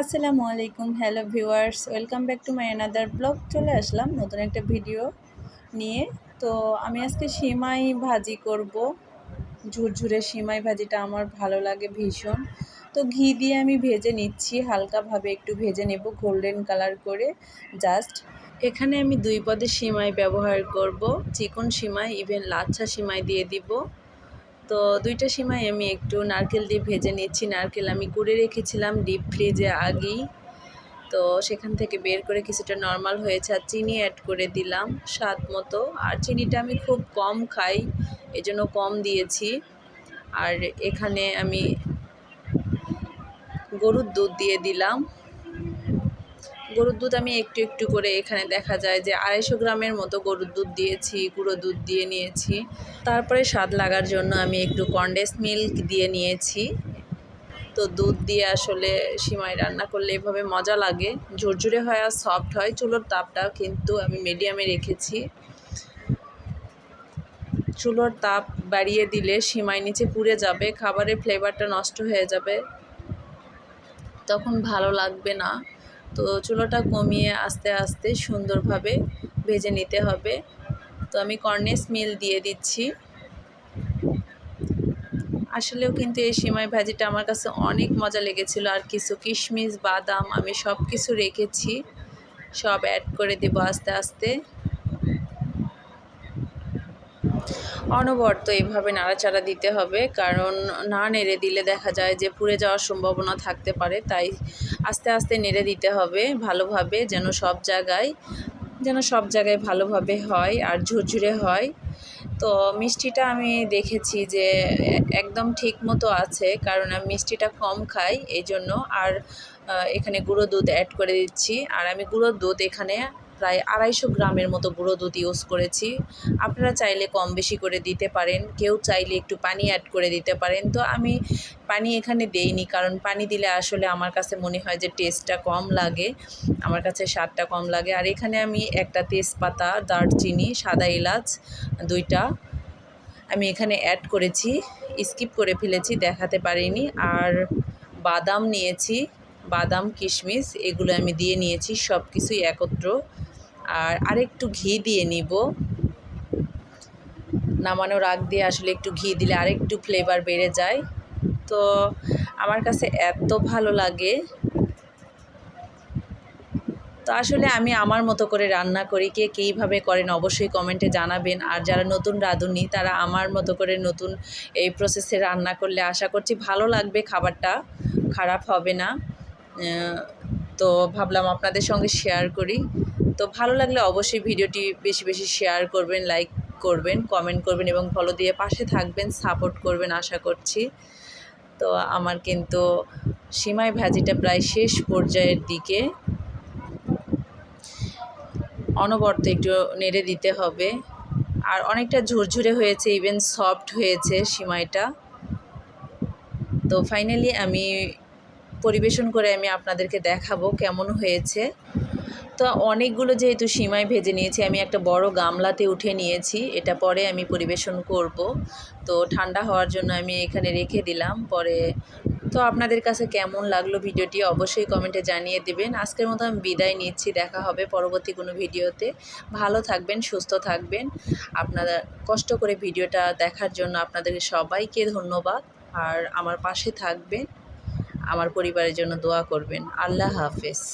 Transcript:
আসসালামু আলাইকুম, hello viewers. Welcome back to my another blog. চলে আসলাম নতুন একটা ভিডিও নিয়ে। তো আমি আজকে সিমাই ভাজি করব। ঝুরঝুরে সিমাই ভাজিটা আমার ভালো লাগে ভীষণ। তো ঘি দিয়ে আমি ভেজে নিচ্ছি, হালকাভাবে একটু ভেজে নেব গোল্ডেন কালার করে। জাস্ট এখানে আমি দুই পদে সিমাই ব্যবহার করব। চিকন সিমাই ইভেন লাচ্ছা সিমাই দিয়ে দিব। তো দুইটা সিমাই আমি একটু নারকেল দিয়ে ভেজে নিচ্ছি। নারকেল আমি কুড়ে রেখেছিলাম ডিপ ফ্রিজে আগেই। তো সেখান থেকে বের করে কিছুটা নর্মাল হয়েছে আর চিনি অ্যাড করে দিলাম স্বাদ মতো। আর চিনিটা আমি খুব কম খাই, এজন্য কম দিয়েছি। আর এখানে আমি গরুর দুধ দিয়ে দিলাম। গরুর দুধ আমি একটু একটু করে এখানে দেখা যায় যে আড়াইশো গ্রামের মতো গরুর দুধ দিয়েছি, গুঁড়ো দুধ দিয়ে নিয়েছি। তারপরে স্বাদ লাগার জন্য আমি একটু কন্ডেন্স মিল্ক দিয়ে নিয়েছি। তো দুধ দিয়ে আসলে সিমাই রান্না করলে এভাবে মজা লাগে। ঝুরঝুরে হয় আর সফট হয়, চুলোর তাপটা কিন্তু আমি মিডিয়ামে রেখেছি। চুলোর তাপ বাড়িয়ে দিলে সিমাই নিচে পুড়ে যাবে, খাবারের ফ্লেভারটা নষ্ট হয়ে যাবে। তখন ভালো লাগবে না। তো চুলোটা কমিয়ে আস্তে আস্তে সুন্দরভাবে ভেজে নিতে হবে। তো আমি কর্নেস মিল দিয়ে দিচ্ছি। আসলেও কিন্তু এই সিমাই ভাজিটা আমার কাছে অনেক মজা লেগেছিল। আর কিছু কিশমিশ, বাদাম আমি সব কিছু রেখেছি। সব অ্যাড করে দেবো আস্তে আস্তে। অনবর্ত এভাবে নাড়াচাড়া দিতে হবে, কারণ না নেড়ে দিলে দেখা যায় যে পুড়ে যাওয়ার সম্ভাবনা থাকতে পারে। তাই আস্তে আস্তে নেড়ে দিতে হবে ভালোভাবে, যেন সব জায়গায়, যেন সব জায়গায় ভালোভাবে হয় আর ঝুরঝুরে হয়। তো মিষ্টিটা আমি দেখেছি যে একদম ঠিক মতো আছে, কারণ আমি মিষ্টিটা কম খাই এই জন্য আর এখানে গুঁড়ো দুধ অ্যাড করে দিচ্ছি। আর আমি গুঁড়ো দুধ এখানে প্রায় আড়াইশো গ্রামের মতো গুঁড়ো দুধ ইউজ করেছি। আপনারা চাইলে কম বেশি করে দিতে পারেন, কেউ চাইলে একটু পানি অ্যাড করে দিতে পারেন। তো আমি পানি এখানে দেইনি, কারণ পানি দিলে আসলে আমার কাছে মনে হয় যে টেস্টটা কম লাগে, আমার কাছে স্বাদটা কম লাগে। আর এখানে আমি একটা তেজপাতা, দারচিনি, সাদা এলাচ দুইটা আমি এখানে অ্যাড করেছি স্কিপ করে ফেলেছি, দেখাতে পারিনি। আর বাদাম নিয়েছি, বাদাম, কিশমিশ, এগুলো আমি দিয়ে নিয়েছি সব কিছুই একত্র। আর আরেকটু ঘি দিয়ে নিব। নামানোর আগ দিয়ে আসলে একটু ঘি দিলে আরেকটু ফ্লেভার বেড়ে যায়। তো আমার কাছে এত ভালো লাগে। তো আসলে আমি আমার মতো করে রান্না করি, কে কীভাবে করেন অবশ্যই কমেন্টে জানাবেন। আর যারা নতুন রাঁধুনি, তারা আমার মতো করে নতুন এই প্রসেসে রান্না করলে আশা করছি ভালো লাগবে, খাবারটা খারাপ হবে না। তো ভাবলাম আপনাদের সঙ্গে শেয়ার করি। তো ভালো লাগলে অবশ্যই ভিডিওটি বেশি বেশি শেয়ার করবেন লাইক করবেন কমেন্ট করবেন এবং ফলো দিয়ে পাশে থাকবেন সাপোর্ট করবেন আশা করছি। তো আমার কিন্তু সীমাই ভাজিটা প্রায় শেষ পর্যায়ের দিকে। অনবর্ত একটু নেড়ে দিতে হবে। আর অনেকটা ঝুরঝুরে হয়েছে ইভেন সফট হয়েছে সিমাইটা। তো ফাইনালি আমি পরিবেশন করে আমি আপনাদেরকে দেখাবো কেমন হয়েছে। তো অনেকগুলো যেহেতু সিমাই ভেজে নিয়েছি, আমি একটা বড় গামলাতে উঠে নিয়েছি। এটা পরে আমি পরিবেশন করব। তো ঠান্ডা হওয়ার জন্য আমি এখানে রেখে দিলাম। পরে তো আপনাদের কাছে কেমন লাগল ভিডিওটি অবশ্যই কমেন্টে জানিয়ে দেবেন। আজকের মতো আমি বিদায় নিচ্ছি। দেখা হবে পরবর্তী কোনো ভিডিওতে। ভালো থাকবেন, সুস্থ থাকবেন। আপনারা কষ্ট করে ভিডিওটা দেখার জন্য আপনাদের সবাইকে ধন্যবাদ। আর আমার পাশে থাকবেন। আমার পরিবারের জন্য দোয়া করবেন। আল্লাহ হাফেজ।